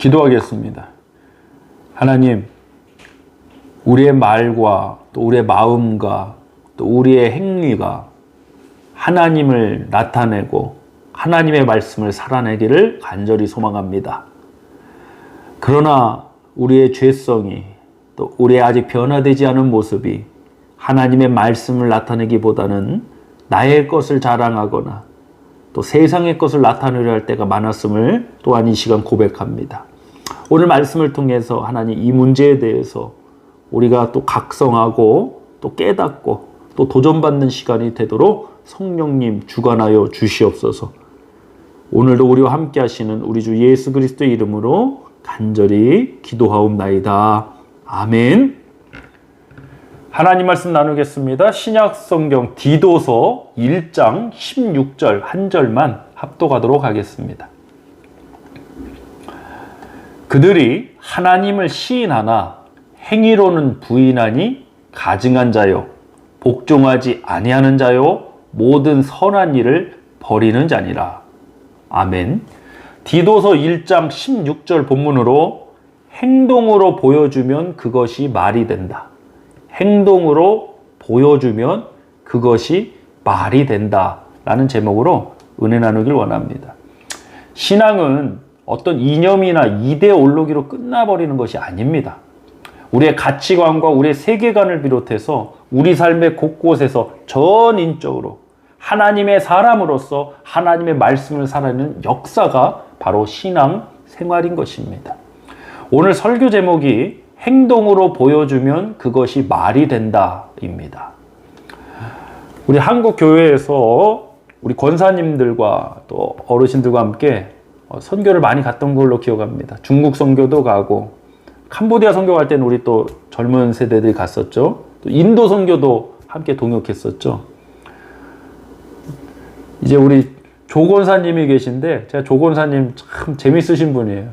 기도하겠습니다. 하나님, 우리의 말과 또 우리의 마음과 또 우리의 행위가 하나님을 나타내고 하나님의 말씀을 살아내기를 간절히 소망합니다. 그러나 우리의 죄성이 또 우리의 아직 변화되지 않은 모습이 하나님의 말씀을 나타내기보다는 나의 것을 자랑하거나 또 세상의 것을 나타내려 할 때가 많았음을 또한 이 시간 고백합니다. 오늘 말씀을 통해서 하나님 이 문제에 대해서 우리가 또 각성하고 또 깨닫고 또 도전받는 시간이 되도록 성령님 주관하여 주시옵소서. 오늘도 우리와 함께 하시는 우리 주 예수 그리스도의 이름으로 간절히 기도하옵나이다. 아멘. 하나님 말씀 나누겠습니다. 신약 성경 디도서 1장 16절 한 절만 합독하도록 하겠습니다. 그들이 하나님을 시인하나 행위로는 부인하니 가증한 자요 복종하지 아니하는 자요 모든 선한 일을 버리는 자니라. 아멘. 디도서 1장 16절 본문으로 행동으로 보여주면 그것이 말이 된다. 행동으로 보여주면 그것이 말이 된다. 라는 제목으로 은혜 나누길 원합니다. 신앙은 어떤 이념이나 이데올로기로 끝나버리는 것이 아닙니다. 우리의 가치관과 우리의 세계관을 비롯해서 우리 삶의 곳곳에서 전인적으로 하나님의 사람으로서 하나님의 말씀을 살아내는 역사가 바로 신앙 생활인 것입니다. 오늘 설교 제목이 행동으로 보여주면 그것이 말이 된다입니다. 우리 한국 교회에서 우리 권사님들과 또 어르신들과 함께 어, 선교를 많이 갔던 걸로 기억합니다. 중국 선교도 가고 캄보디아 선교 갈 때는 우리 또 젊은 세대들이 갔었죠. 또 인도 선교도 함께 동역했었죠. 이제 우리 조 권사님이 계신데 제가 조 권사님 참 재밌으신 분이에요.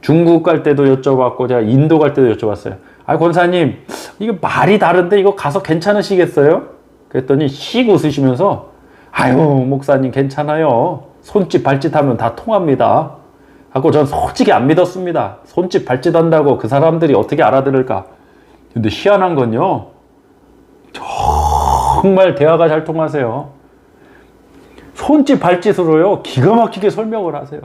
중국 갈 때도 여쭤봤고 제가 인도 갈 때도 여쭤봤어요. 아 권사님 이거 말이 다른데 이거 가서 괜찮으시겠어요? 그랬더니 씩 웃으시면서 아유 목사님 괜찮아요. 손짓 발짓 하면 다 통합니다. 하고 전 솔직히 안 믿었습니다. 손짓 발짓 한다고 그 사람들이 어떻게 알아들을까? 근데 희한한 건요. 정말 대화가 잘 통하세요. 손짓 발짓으로요. 기가 막히게 설명을 하세요.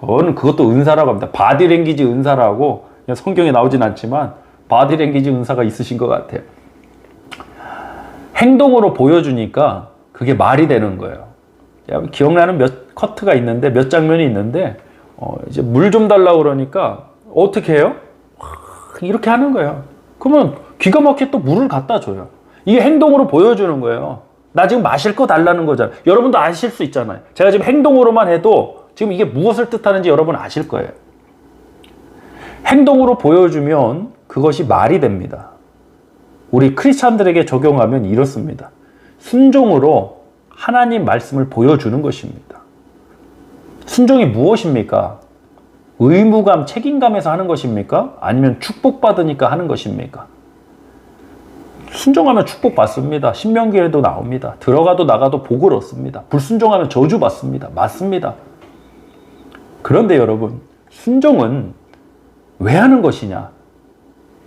저는 그것도 은사라고 합니다. 바디랭귀지 은사라고 그냥 성경에 나오진 않지만 바디랭귀지 은사가 있으신 것 같아요. 행동으로 보여주니까 그게 말이 되는 거예요. 기억나는 몇 커트가 있는데 몇 장면이 있는데 어, 이제 물 좀 달라고 그러니까 어떻게 해요? 이렇게 하는 거예요. 그러면 기가 막히게 또 물을 갖다 줘요. 이게 행동으로 보여주는 거예요. 나 지금 마실 거 달라는 거잖아요. 여러분도 아실 수 있잖아요. 제가 지금 행동으로만 해도 지금 이게 무엇을 뜻하는지 여러분 아실 거예요. 행동으로 보여주면 그것이 말이 됩니다. 우리 크리스찬들에게 적용하면 이렇습니다. 순종으로 하나님 말씀을 보여주는 것입니다. 순종이 무엇입니까? 의무감, 책임감에서 하는 것입니까? 아니면 축복받으니까 하는 것입니까? 순종하면 축복받습니다. 신명기에도 나옵니다. 들어가도 나가도 복을 얻습니다. 불순종하면 저주받습니다. 맞습니다. 그런데 여러분, 순종은 왜 하는 것이냐?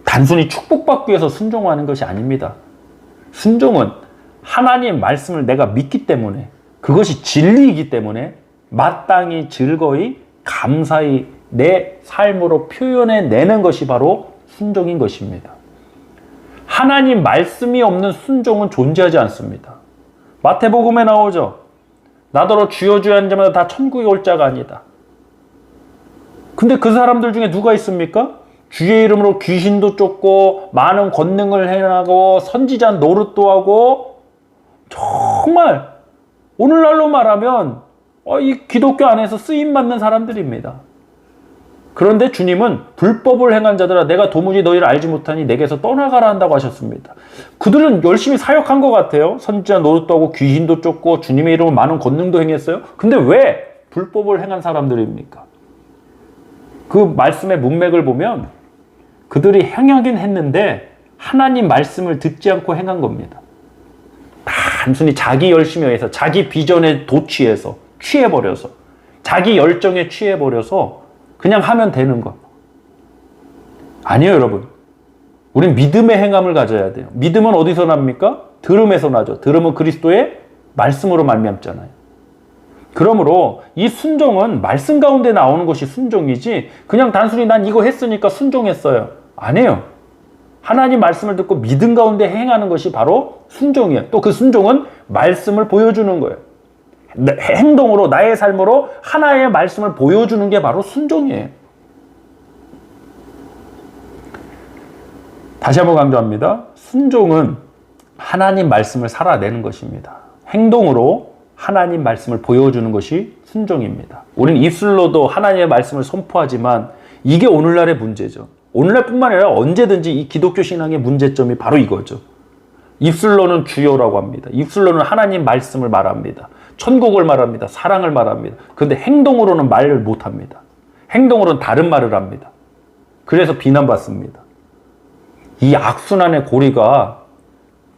단순히 축복받기 위해서 순종하는 것이 아닙니다. 순종은 하나님 말씀을 내가 믿기 때문에 그것이 진리이기 때문에 마땅히 즐거이 감사히 내 삶으로 표현해 내는 것이 바로 순종인 것입니다. 하나님 말씀이 없는 순종은 존재하지 않습니다. 마태복음에 나오죠. 나더러 주여 주여 하는 자마다 다 천국에 올 자가 아니다. 근데 그 사람들 중에 누가 있습니까? 주의 이름으로 귀신도 쫓고 많은 권능을 행하고 선지자 노릇도 하고 정말 오늘날로 말하면 어, 이 기독교 안에서 쓰임 받는 사람들입니다. 그런데 주님은 불법을 행한 자들아 내가 도무지 너희를 알지 못하니 내게서 떠나가라 한다고 하셨습니다. 그들은 열심히 사역한 것 같아요. 선지자 노릇도 하고 귀신도 쫓고 주님의 이름으로 많은 권능도 행했어요. 근데 왜 불법을 행한 사람들입니까? 그 말씀의 문맥을 보면 그들이 행하긴 했는데 하나님 말씀을 듣지 않고 행한 겁니다. 단순히 자기 열심에 의해서 자기 비전에 도취해서 취해버려서 자기 열정에 취해버려서 그냥 하면 되는 것. 아니에요, 여러분. 우린 믿음의 행함을 가져야 돼요. 믿음은 어디서 납니까? 들음에서 나죠. 들음은 그리스도의 말씀으로 말미암잖아요. 그러므로 이 순종은 말씀 가운데 나오는 것이 순종이지 그냥 단순히 난 이거 했으니까 순종했어요. 아니에요. 하나님 말씀을 듣고 믿음 가운데 행하는 것이 바로 순종이에요. 또 그 순종은 말씀을 보여주는 거예요. 내- 행동으로 나의 삶으로 하나의 말씀을 보여주는 게 바로 순종이에요. 다시 한번 강조합니다. 순종은 하나님 말씀을 살아내는 것입니다. 행동으로 하나님 말씀을 보여주는 것이 순종입니다. 우린 입술로도 하나님의 말씀을 선포하지만 이게 오늘날의 문제죠. 오늘날뿐만 아니라 언제든지 이 기독교 신앙의 문제점이 바로 이거죠. 입술로는 주요라고 합니다. 입술로는 하나님 말씀을 말합니다. 천국을 말합니다. 사랑을 말합니다. 그런데 행동으로는 말을 못합니다. 행동으로는 다른 말을 합니다. 그래서 비난받습니다. 이 악순환의 고리가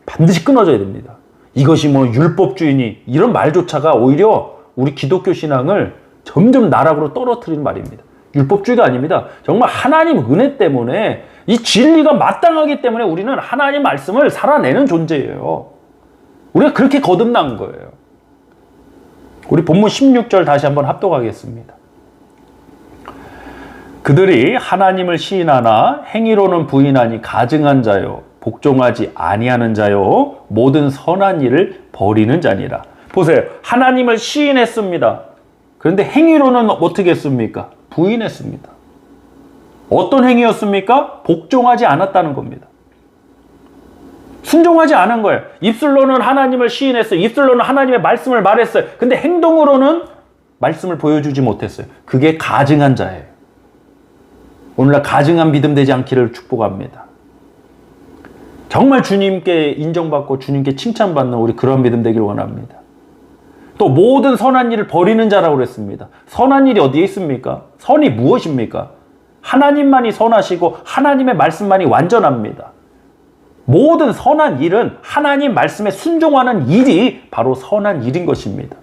반드시 끊어져야 됩니다. 이것이 뭐 율법주의니 이런 말조차가 오히려 우리 기독교 신앙을 점점 나락으로 떨어뜨리는 말입니다. 율법주의가 아닙니다. 정말 하나님 은혜 때문에 이 진리가 마땅하기 때문에 우리는 하나님 말씀을 살아내는 존재예요. 우리가 그렇게 거듭난 거예요. 우리 본문 16절 다시 한번 합독하겠습니다. 그들이 하나님을 시인하나 행위로는 부인하니 가증한 자요 복종하지 아니하는 자요 모든 선한 일을 버리는 자니라. 보세요. 하나님을 시인했습니다. 그런데 행위로는 어떻게 했습니까? 부인했습니다. 어떤 행위였습니까? 복종하지 않았다는 겁니다. 순종하지 않은 거예요. 입술로는 하나님을 시인했어요. 입술로는 하나님의 말씀을 말했어요. 근데 행동으로는 말씀을 보여주지 못했어요. 그게 가증한 자예요. 오늘날 가증한 믿음 되지 않기를 축복합니다. 정말 주님께 인정받고 주님께 칭찬받는 우리 그런 믿음 되길 원합니다. 또 모든 선한 일을 버리는 자라고 그랬습니다. 선한 일이 어디에 있습니까? 선이 무엇입니까? 하나님만이 선하시고 하나님의 말씀만이 완전합니다. 모든 선한 일은 하나님 말씀에 순종하는 일이 바로 선한 일인 것입니다.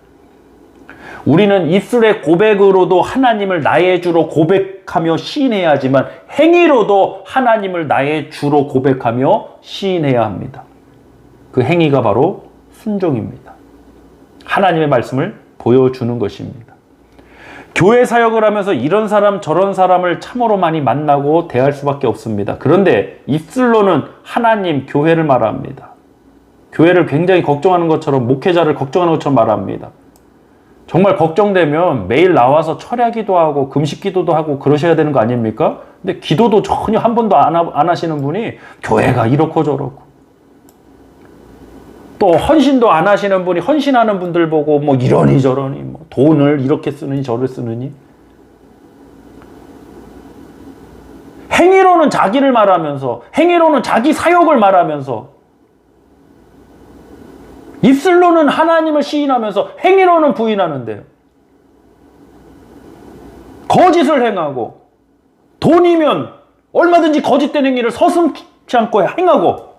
우리는 입술의 고백으로도 하나님을 나의 주로 고백하며 시인해야 하지만 행위로도 하나님을 나의 주로 고백하며 시인해야 합니다. 그 행위가 바로 순종입니다. 하나님의 말씀을 보여주는 것입니다. 교회 사역을 하면서 이런 사람 저런 사람을 참으로 많이 만나고 대할 수밖에 없습니다. 그런데 입술로는 하나님 교회를 말합니다. 교회를 굉장히 걱정하는 것처럼 목회자를 걱정하는 것처럼 말합니다. 정말 걱정되면 매일 나와서 철야 기도 하고 금식 기도도 하고 그러셔야 되는 거 아닙니까? 근데 기도도 전혀 한 번도 안 하시는 분이 교회가 이렇고 저렇고 또 헌신도 안 하시는 분이 헌신하는 분들 보고 뭐 이러니 저러니 뭐 돈을 이렇게 쓰느니 저를 쓰느니 행위로는 자기를 말하면서 행위로는 자기 사역을 말하면서 입술로는 하나님을 시인하면서 행위로는 부인하는데요. 거짓을 행하고 돈이면 얼마든지 거짓된 행위를 서슴지 않고 행하고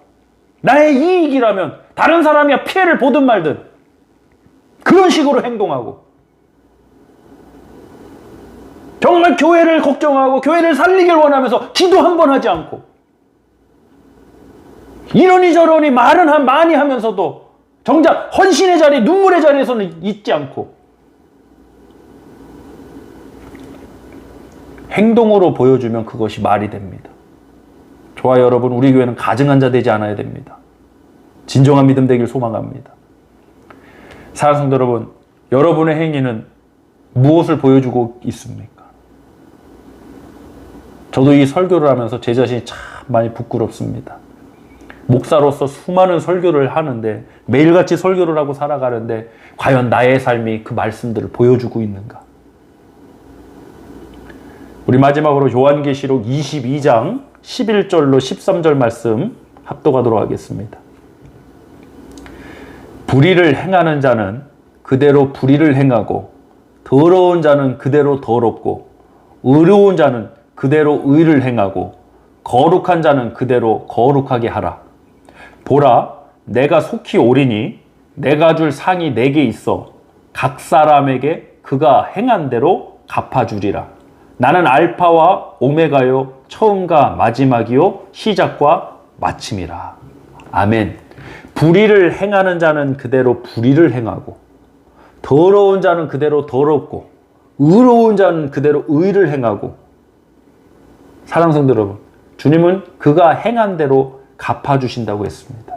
나의 이익이라면 다른 사람이 피해를 보든 말든 그런 식으로 행동하고 정말 교회를 걱정하고 교회를 살리길 원하면서 기도 한 번 하지 않고 이러니 저러니 말은 한- 많이 하면서도 정작 헌신의 자리, 눈물의 자리에서는 있지 않고 행동으로 보여주면 그것이 말이 됩니다. 좋아요, 여러분. 우리 교회는 가증한 자 되지 않아야 됩니다. 진정한 믿음 되길 소망합니다. 사랑하는 성도 여러분, 여러분의 행위는 무엇을 보여주고 있습니까? 저도 이 설교를 하면서 제 자신이 참 많이 부끄럽습니다. 목사로서 수많은 설교를 하는데 매일같이 설교를 하고 살아가는데 과연 나의 삶이 그 말씀들을 보여주고 있는가? 우리 마지막으로 요한계시록 22장 11절로 13절 말씀 합독하도록 하겠습니다. 불의를 행하는 자는 그대로 불의를 행하고 더러운 자는 그대로 더럽고 의로운 자는 그대로 의를 행하고 거룩한 자는 그대로 거룩하게 하라. 보라, 내가 속히 오리니 내가 줄 상이 내게 있어 각 사람에게 그가 행한 대로 갚아주리라. 나는 알파와 오메가요, 처음과 마지막이요, 시작과 마침이라. 아멘. 불의를 행하는 자는 그대로 불의를 행하고, 더러운 자는 그대로 더럽고, 의로운 자는 그대로 의를 행하고, 사랑 성도 여러분, 주님은 그가 행한 대로 갚아주신다고 했습니다.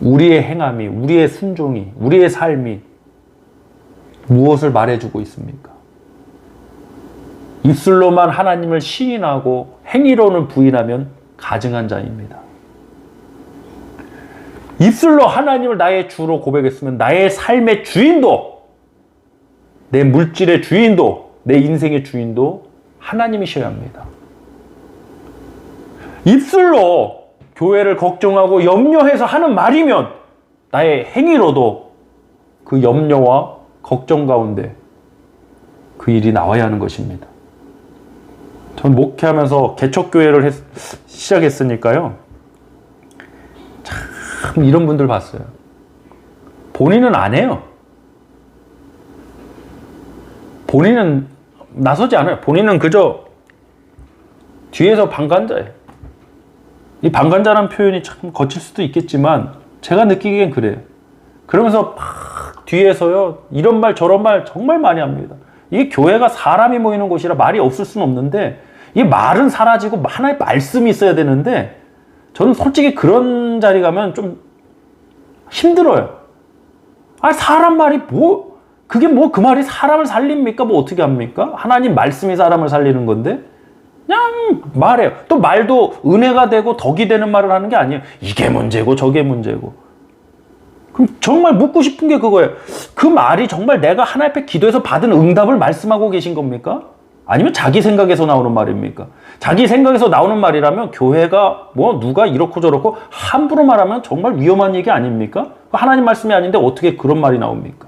우리의 행함이, 우리의 순종이, 우리의 삶이 무엇을 말해주고 있습니까? 입술로만 하나님을 시인하고 행위로는 부인하면 가증한 자입니다. 입술로 하나님을 나의 주로 고백했으면 나의 삶의 주인도, 내 물질의 주인도, 내 인생의 주인도 하나님이셔야 합니다. 입술로 교회를 걱정하고 염려해서 하는 말이면 나의 행위로도 그 염려와 걱정 가운데 그 일이 나와야 하는 것입니다. 전 목회하면서 개척교회를 했, 시작했으니까요. 참 이런 분들 봤어요. 본인은 안 해요. 본인은 나서지 않아요. 본인은 그저 뒤에서 방관자예요. 이 방관자라는 표현이 참 거칠 수도 있겠지만 제가 느끼기엔 그래요. 그러면서 막 뒤에서요 이런 말 저런 말 정말 많이 합니다. 이게 교회가 사람이 모이는 곳이라 말이 없을 수는 없는데 이 말은 사라지고 하나의 말씀이 있어야 되는데 저는 솔직히 그런 자리 가면 좀 힘들어요. 아 사람 말이 뭐 그게 뭐 그 말이 사람을 살립니까? 뭐 어떻게 합니까? 하나님 말씀이 사람을 살리는 건데 그냥 말해요. 또 말도 은혜가 되고 덕이 되는 말을 하는 게 아니에요. 이게 문제고 저게 문제고. 그럼 정말 묻고 싶은 게 그거예요. 그 말이 정말 내가 하나님 앞에 기도해서 받은 응답을 말씀하고 계신 겁니까? 아니면 자기 생각에서 나오는 말입니까? 자기 생각에서 나오는 말이라면 교회가 뭐 누가 이렇고 저렇고 함부로 말하면 정말 위험한 얘기 아닙니까? 하나님 말씀이 아닌데 어떻게 그런 말이 나옵니까?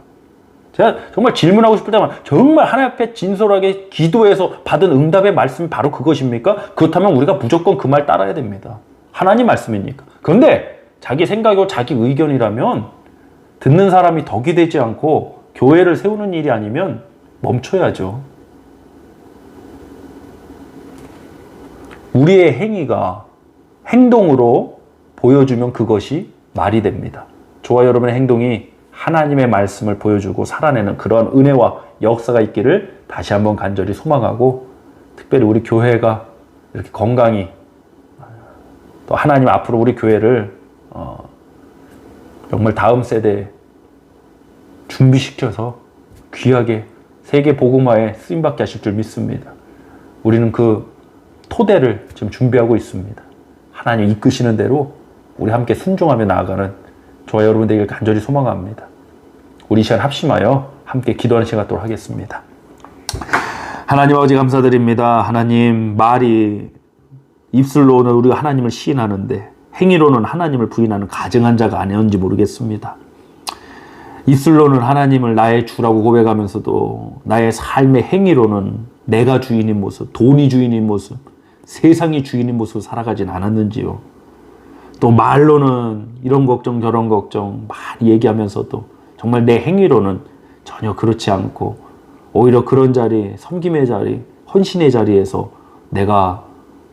제가 정말 질문하고 싶을 때만 정말 하나님 앞에 진솔하게 기도해서 받은 응답의 말씀이 바로 그것입니까? 그렇다면 우리가 무조건 그 말 따라야 됩니다. 하나님 말씀이니까. 그런데 자기 생각이고 자기 의견이라면 듣는 사람이 덕이 되지 않고 교회를 세우는 일이 아니면 멈춰야죠. 우리의 행위가 행동으로 보여주면 그것이 말이 됩니다. 저와 여러분의 행동이 하나님의 말씀을 보여주고 살아내는 그러한 은혜와 역사가 있기를 다시 한번 간절히 소망하고 특별히 우리 교회가 이렇게 건강히 또 하나님 앞으로 우리 교회를 어 정말 다음 세대에 준비시켜서 귀하게 세계 복음화에 쓰임받게 하실 줄 믿습니다. 우리는 그 토대를 지금 준비하고 있습니다. 하나님 이끄시는 대로 우리 함께 순종하며 나아가는 저와 여러분 되길 간절히 소망합니다. 우리 시간 합심하여 함께 기도하는 시간 갖도록 하겠습니다. 하나님 아버지 감사드립니다. 하나님 말이 입술로는 우리가 하나님을 시인하는데 행위로는 하나님을 부인하는 가증한 자가 아니었는지 모르겠습니다. 입술로는 하나님을 나의 주라고 고백하면서도 나의 삶의 행위로는 내가 주인인 모습, 돈이 주인인 모습, 세상이 주인인 모습을 살아가진 않았는지요. 또 말로는 이런 걱정 저런 걱정 많이 얘기하면서도 정말 내 행위로는 전혀 그렇지 않고 오히려 그런 자리, 섬김의 자리, 헌신의 자리에서 내가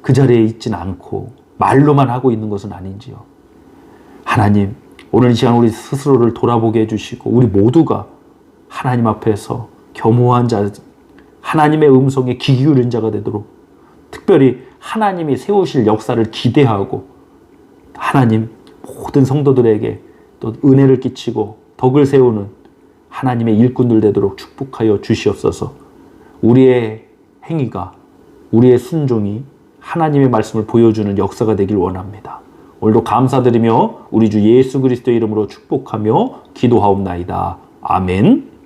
그 자리에 있진 않고 말로만 하고 있는 것은 아닌지요. 하나님, 오늘 이 시간 우리 스스로를 돌아보게 해주시고 우리 모두가 하나님 앞에서 겸허한 자, 하나님의 음성에 귀 기울인 자가 되도록 특별히 하나님이 세우실 역사를 기대하고 하나님 모든 성도들에게 또 은혜를 끼치고 덕을 세우는 하나님의 일꾼들 되도록 축복하여 주시옵소서. 우리의 행위가 우리의 순종이 하나님의 말씀을 보여주는 역사가 되길 원합니다. 오늘도 감사드리며 우리 주 예수 그리스도 이름으로 축복하며 기도하옵나이다. 아멘.